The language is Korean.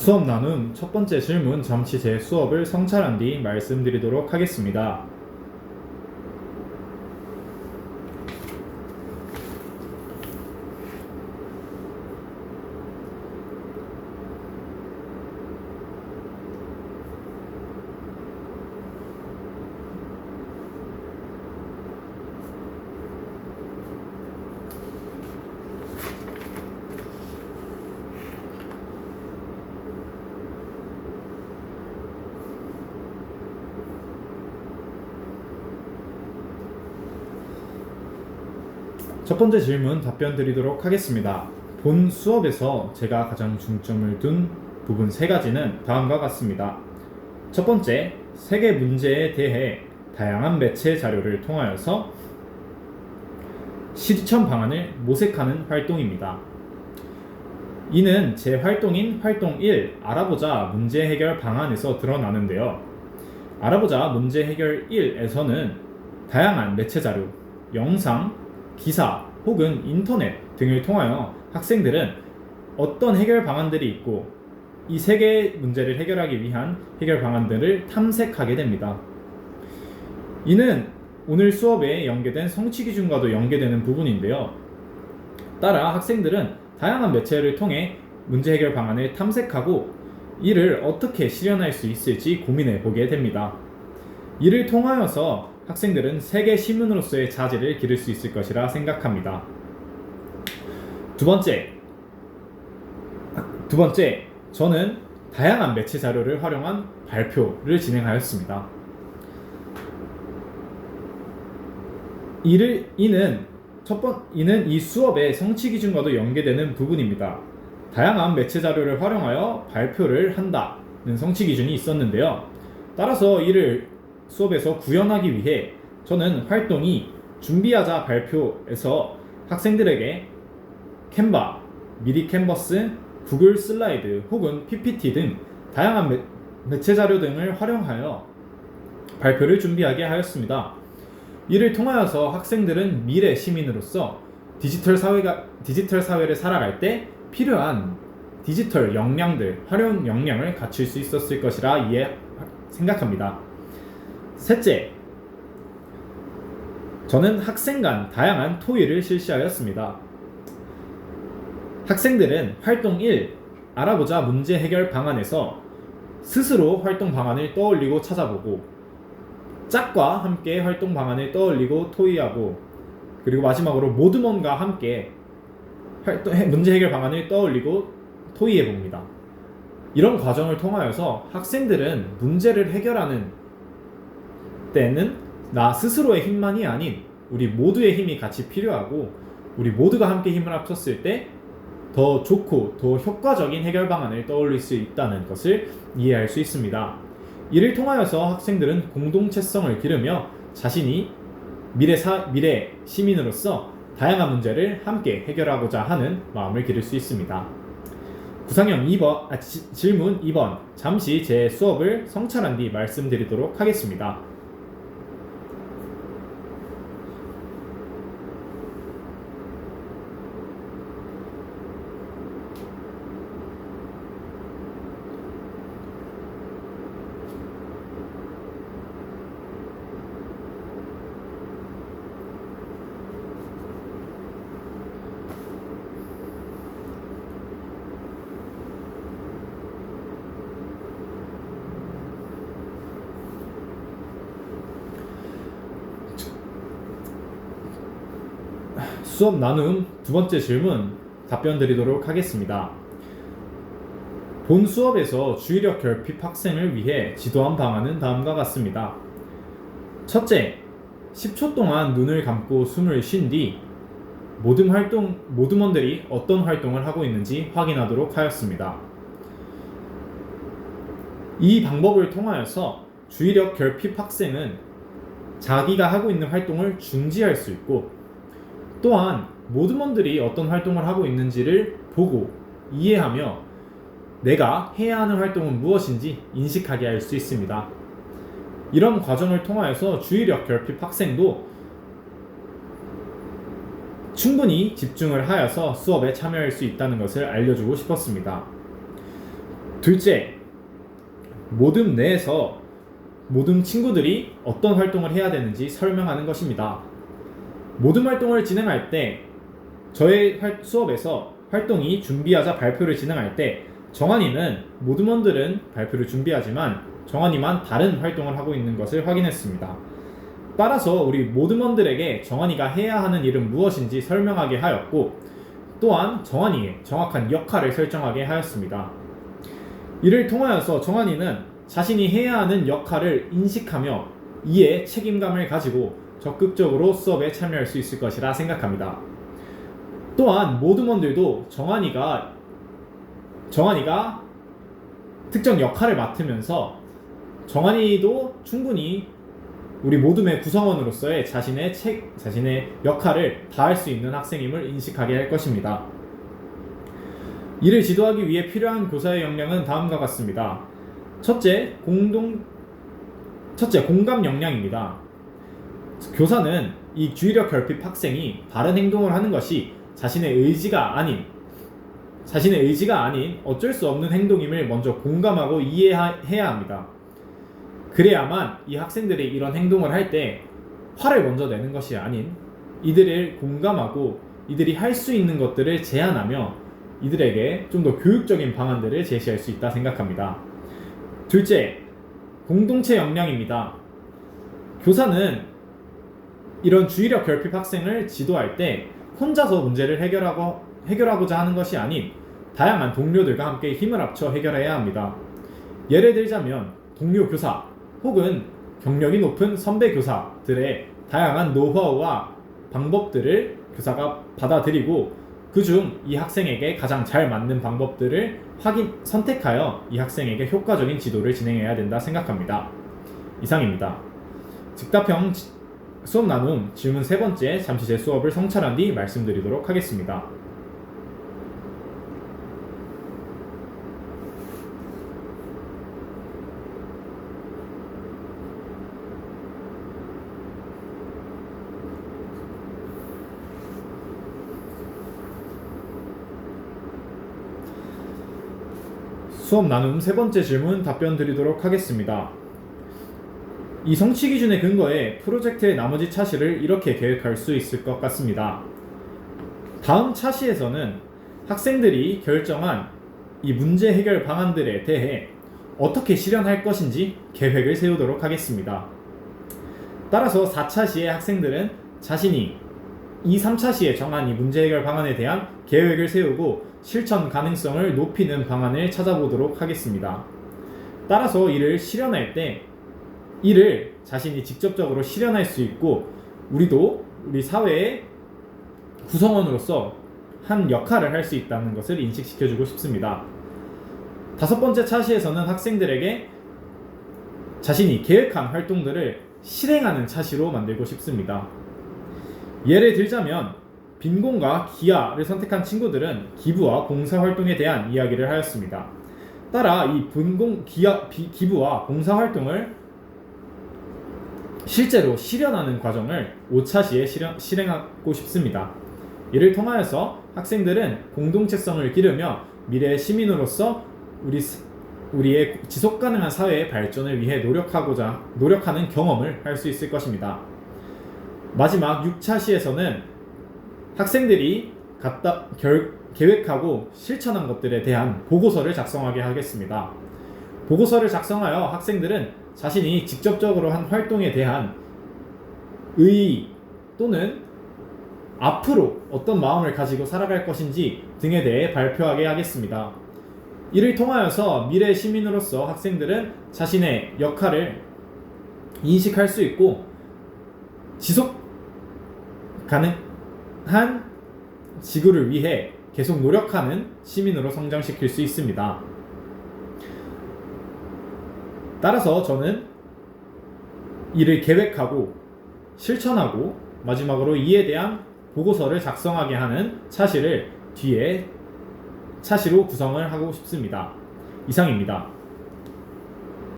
수업 나눔 첫 번째 질문 잠시 제 수업을 성찰한 뒤 말씀드리도록 하겠습니다. 첫 번째 질문 답변 드리도록 하겠습니다. 본 수업에서 제가 가장 중점을 둔 부분 세 가지는 다음과 같습니다. 첫 번째, 세계 문제에 대해 다양한 매체 자료를 통하여서 실천 방안을 모색하는 활동입니다. 이는 제 활동인 활동 1 알아보자 문제 해결 방안에서 드러나는데요. 알아보자 문제 해결 1에서는 다양한 매체 자료, 영상, 기사 혹은 인터넷 등을 통하여 학생들은 어떤 해결 방안들이 있고 이 세 개의 문제를 해결하기 위한 해결 방안들을 탐색하게 됩니다. 이는 오늘 수업에 연계된 성취 기준과도 연계되는 부분인데요. 따라 학생들은 다양한 매체를 통해 문제 해결 방안을 탐색하고 이를 어떻게 실현할 수 있을지 고민해 보게 됩니다. 이를 통하여서 학생들은 세계 시민으로서의 자질을 기를 수 있을 것이라 생각합니다. 두 번째, 두 번째, 저는 다양한 매체 자료를 활용한 발표를 진행하였습니다. 이를 이는 첫 번, 이는 이 수업의 성취 기준과도 연계되는 부분입니다. 다양한 매체 자료를 활용하여 발표를 한다는 성취 기준이 있었는데요. 따라서 이를 수업에서 구현하기 위해 저는 활동이 준비하자 발표에서 학생들에게 캔바, 미리 캔버스, 구글 슬라이드 혹은 PPT 등 다양한 매, 매체 자료 등을 활용하여 발표를 준비하게 하였습니다. 이를 통하여서 학생들은 미래 시민으로서 디지털 사회가 디지털 사회를 살아갈 때 필요한 디지털 역량들, 활용 역량을 갖출 수 있었을 것이라 이해 생각합니다. 셋째, 저는 학생 간 다양한 토의를 실시하였습니다. 학생들은 활동 1 알아보자 문제 해결 방안에서 스스로 활동 방안을 떠올리고 찾아보고 짝과 함께 활동 방안을 떠올리고 토의하고 그리고 마지막으로 모두먼과 함께 활동, 문제 해결 방안을 떠올리고 토의해 봅니다. 이런 과정을 통하여서 학생들은 문제를 해결하는 때는 나 스스로의 힘만이 아닌 우리 모두의 힘이 같이 필요하고 우리 모두가 함께 힘을 합쳤을 때 더 좋고 더 효과적인 해결 방안을 떠올릴 수 있다는 것을 이해할 수 있습니다. 이를 통하여서 학생들은 공동체성을 기르며 자신이 미래 사, 미래 시민으로서 다양한 문제를 함께 해결하고자 하는 마음을 기를 수 있습니다. 구상형 2번 아, 지, 질문 2번 잠시 제 수업을 성찰한 뒤 말씀드리도록 하겠습니다. 수업 나눔 두 번째 질문 답변 드리도록 하겠습니다. 본 수업에서 주의력 결핍 학생을 위해 지도한 방안은 다음과 같습니다. 첫째, 10초 동안 눈을 감고 숨을 쉰 뒤 모든 활동 모두먼들이 어떤 활동을 하고 있는지 확인하도록 하였습니다. 이 방법을 통하여서 주의력 결핍 학생은 자기가 하고 있는 활동을 중지할 수 있고 또한 모두먼들이 어떤 활동을 하고 있는지를 보고 이해하며 내가 해야 하는 활동은 무엇인지 인식하게 할 수 있습니다. 이런 과정을 통하여서 주의력 결핍 학생도 충분히 집중을 하여서 수업에 참여할 수 있다는 것을 알려주고 싶었습니다. 둘째, 모둠 내에서 모둠 친구들이 어떤 활동을 해야 되는지 설명하는 것입니다. 모둠 활동을 진행할 때 저의 활- 수업에서 활동이 준비하자 발표를 진행할 때 정한이는 모둠원들은 발표를 준비하지만 정한이만 다른 활동을 하고 있는 것을 확인했습니다. 따라서 우리 모둠원들에게 정한이가 해야 하는 일은 무엇인지 설명하게 하였고 또한 정한이의 정확한 역할을 설정하게 하였습니다. 이를 통하여서 정한이는 자신이 해야 하는 역할을 인식하며 이에 책임감을 가지고 적극적으로 수업에 참여할 수 있을 것이라 생각합니다. 또한 모둠원들도 정한이가 정한이가 특정 역할을 맡으면서 정한이도 충분히 우리 모둠의 구성원으로서의 자신의 책, 자신의 역할을 다할 수 있는 학생임을 인식하게 할 것입니다. 이를 지도하기 위해 필요한 교사의 역량은 다음과 같습니다. 첫째, 공동 첫째, 공감 역량입니다. 교사는 이 주의력 결핍 학생이 바른 행동을 하는 것이 자신의 의지가 아닌 자신의 의지가 아닌 어쩔 수 없는 행동임을 먼저 공감하고 이해해야 합니다. 그래야만 이 학생들이 이런 행동을 할 때 화를 먼저 내는 것이 아닌 이들을 공감하고 이들이 할 수 있는 것들을 제안하며 이들에게 좀 더 교육적인 방안들을 제시할 수 있다 생각합니다. 둘째, 공동체 역량입니다. 교사는 이런 주의력 결핍 학생을 지도할 때 혼자서 문제를 해결하고 해결하고자 하는 것이 아닌 다양한 동료들과 함께 힘을 합쳐 해결해야 합니다. 예를 들자면 동료 교사 혹은 경력이 높은 선배 교사들의 다양한 노하우와 방법들을 교사가 받아들이고 그중 이 학생에게 가장 잘 맞는 방법들을 확인 선택하여 이 학생에게 효과적인 지도를 진행해야 된다 생각합니다. 이상입니다. 즉답형 지- 수업 나눔 질문 세 번째 잠시 제 수업을 성찰한 뒤 말씀드리도록 하겠습니다. 수업 나눔 세 번째 질문 답변 드리도록 하겠습니다. 이 성취 기준의 근거에 프로젝트의 나머지 차시를 이렇게 계획할 수 있을 것 같습니다. 다음 차시에서는 학생들이 결정한 이 문제 해결 방안들에 대해 어떻게 실현할 것인지 계획을 세우도록 하겠습니다. 따라서 4차 시에 학생들은 자신이 2, 3차 시에 정한 이 문제 해결 방안에 대한 계획을 세우고 실천 가능성을 높이는 방안을 찾아보도록 하겠습니다. 따라서 이를 실현할 때 이를 자신이 직접적으로 실현할 수 있고 우리도 우리 사회의 구성원으로서 한 역할을 할 수 있다는 것을 인식시켜주고 싶습니다. 다섯 번째 차시에서는 학생들에게 자신이 계획한 활동들을 실행하는 차시로 만들고 싶습니다. 예를 들자면 빈곤과 기아를 선택한 친구들은 기부와 봉사활동에 대한 이야기를 하였습니다. 따라 이 빈곤, 기아, 비- 기부와 봉사활동을 실제로 실현하는 과정을 5차 시에 실현, 실행하고 싶습니다. 이를 통하여서 학생들은 공동체성을 기르며 미래의 시민으로서 우리 스- 우리의 지속 가능한 사회의 발전을 위해 노력하고자 노력하는 경험을 할 수 있을 것입니다. 마지막 6차 시에서는 학생들이 갖다 결, 계획하고 실천한 것들에 대한 보고서를 작성하게 하겠습니다. 보고서를 작성하여 학생들은 자신이 직접적으로 한 활동에 대한 의의 또는 앞으로 어떤 마음을 가지고 살아갈 것인지 등에 대해 발표하게 하겠습니다. 이를 통하여서 미래 시민으로서 학생들은 자신의 역할을 인식할 수 있고 지속 가능한 지구를 위해 계속 노력하는 시민으로 성장시킬 수 있습니다. 따라서 저는 이를 계획하고 실천하고 마지막으로 이에 대한 보고서를 작성하게 하는 차시를 뒤에 차시로 구성을 하고 싶습니다. 이상입니다.